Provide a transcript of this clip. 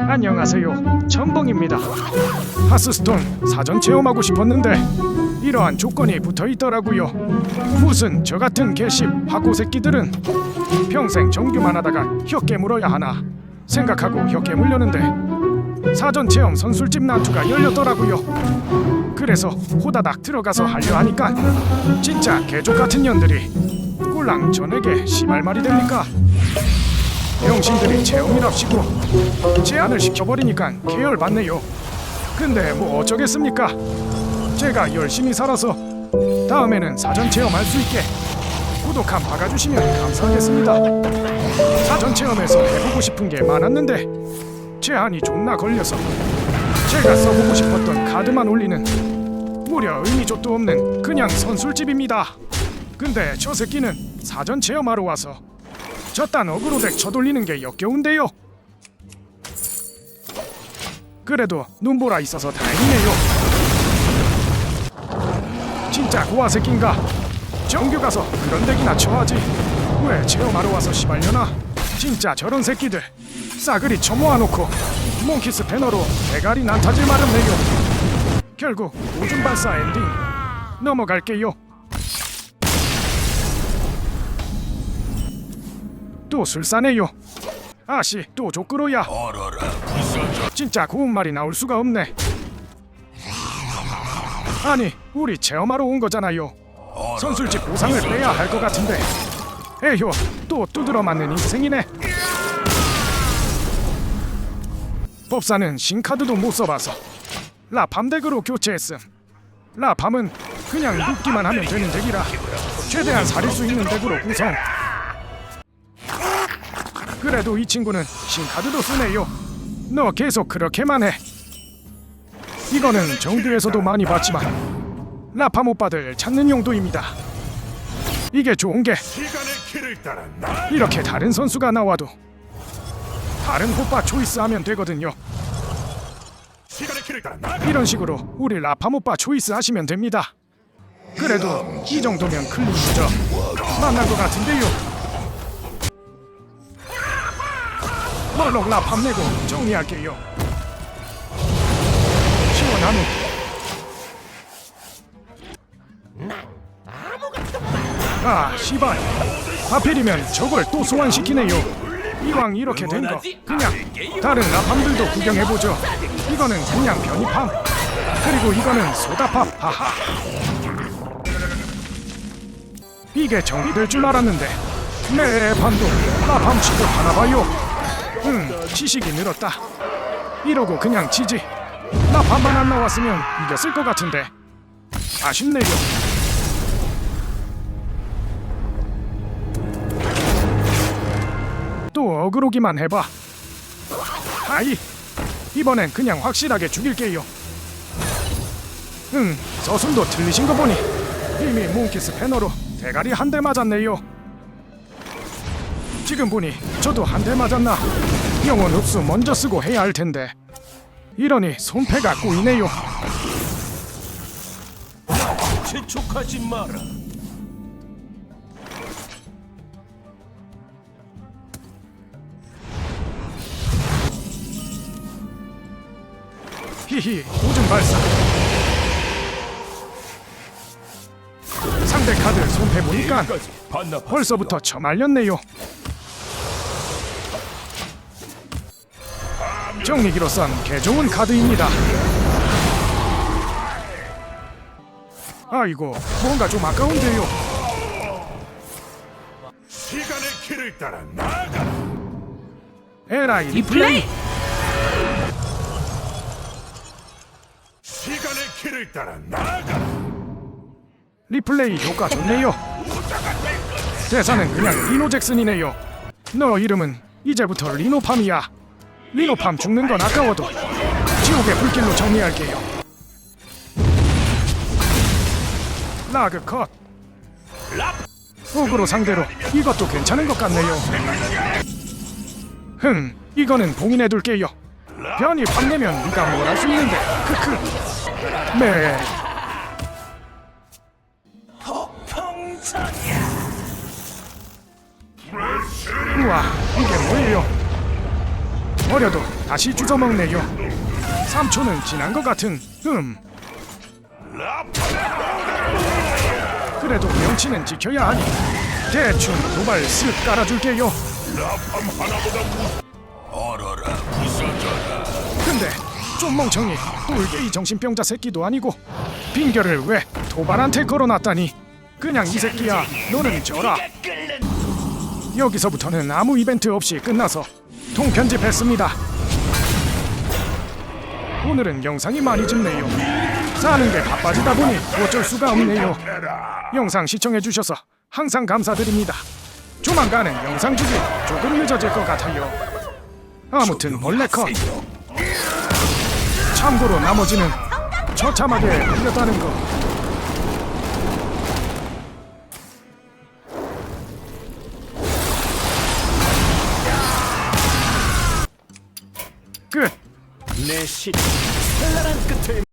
안녕하세요. 전봉입니다. 하스스톤 사전 체험하고 싶었는데 이러한 조건이 붙어 있더라고요. 무슨 저 같은 개십 하고 새끼들은 평생 정규만 하다가 혀 깨물어야 하나 생각하고 혀 깨물려는데 사전 체험 선술집 난투가 열렸더라고요. 그래서 호다닥 들어가서 하려 하니까 진짜 개족 같은 년들이 꼴랑 전에게 시발 말이 됩니까? 병신들이 체험이랍시고 제안을 시켜버리니까 계열받네요. 근데 뭐 어쩌겠습니까? 제가 열심히 살아서 다음에는 사전 체험할 수 있게 구독 한 박아주시면 감사하겠습니다. 사전 체험에서 해보고 싶은 게 많았는데 제한이 존나 걸려서 제가 써보고 싶었던 카드만 올리는 무려 의미조도 없는 그냥 선술집입니다. 근데 저 새끼는 사전 체험하러 와서 저딴 어그로덱 쳐돌리는 게 역겨운데요. 그래도 눈보라 있어서 다행이네요. 진짜 고아 새끼인가? 정규 가서 그런 덱이나 쳐하지. 왜 체험하러 와서 시발려나? 진짜 저런 새끼들 싸그리 처모아놓고 몽키스 패너로 대가리 난타질 마렵네요. 결국 오줌 발사 엔딩 넘어갈게요. 또 술사네요. 아씨 또 조끄러야. 진짜 고운 말이 나올 수가 없네. 아니 우리 체험하러 온 거잖아요. 선술집 보상을 빼야 할 것 같은데. 에휴 또 두드러 맞는 인생이네. 법사는 신카드도 못 써봐서 라밤 덱으로 교체했음. 라밤은 그냥 눕기만 하면 되는 덱이라 최대한 살릴 수 있는 덱으로 구성. 그래도 이 친구는 신카드도 쓰네요. 너 계속 그렇게만 해. 이거는 정규에서도 많이 봤지만 라팜 오빠들 찾는 용도입니다. 이게 좋은 게 이렇게 다른 선수가 나와도 다른 호빠 초이스하면 되거든요. 이런 식으로 우리 라팜 오빠 초이스 하시면 됩니다. 그래도 이 정도면 클린이죠. 만난 것 같은데요. 멀록 라팜 내고 정리할게요. 시원하네. 아, 씨발. 하필이면 저걸 또 소환시키네요. 이왕 이렇게 된 거 그냥 다른 라팜들도 구경해보죠. 이거는 그냥 변이팜. 그리고 이거는 소다팝. 하하. 이게 정리될 줄 알았는데 내 판도 라팜 치고 하나봐요. 응, 지식이 늘었다. 이러고 그냥 지지. 라팜만 안 나왔으면 이겼을 것 같은데. 아쉽네요. 또 어그로기만 해봐. 아이, 이번엔 그냥 확실하게 죽일게요. 응, 저순도 틀리신 거 보니 이미 몽키스 패너로 대가리 한 대 맞았네요. 지금 보니 저도 한 대 맞았나? 영혼 흡수 먼저 쓰고 해야 할 텐데. 이러니 손패가 꼬이네요. 재촉하지 마라 히히, 오줌 발사. 상대 카드 손패 보니까 반납 벌써부터 처말렸네요. 정리기로선 개 좋은 카드입니다. 아이고, 뭔가 좀 아까운데요. 시간의 길을 따라 나가 에라이 리플레이 시간의 길을 따라 나가 리플레이 효과 좋네요. 대사는 그냥 리노 잭슨이네요. 너 이름은 이제부터 리노팜이야. 리노팜 죽는 건 아까워도 지옥의 불길로 정리할게요. 라그 컷. 호그로 상대로 이것도 괜찮은 것 같네요. 흥, 이거는 봉인해둘게요. 변이 뭘할수 있는데. 크크. 네. 우와, 이게 뭐예요? 버려도 다시 주워먹네요. 3초는 지난 것 같은 음 그래도 명치는 지켜야 하니 대충 도발 쓱 깔아줄게요. 얼어라 부서져라. 근데 좀 멍청이 똘개이 정신병자 새끼도 아니고 빙결을 왜 도발한테 걸어놨다니. 그냥 이 새끼야 너는 져라. 여기서부터는 아무 이벤트 없이 끝나서 통편집했습니다. 오늘은 영상이 많이 집네요. 사는 게 바빠지다 보니 어쩔 수가 없네요. 영상 시청해주셔서 항상 감사드립니다. 조만간은 영상 주기 조금 늦어질 것 같아요. 아무튼 원래 컷. 참고로 나머지는 처참하게 풀렸다는 거. 내 시. 찬란한 끝을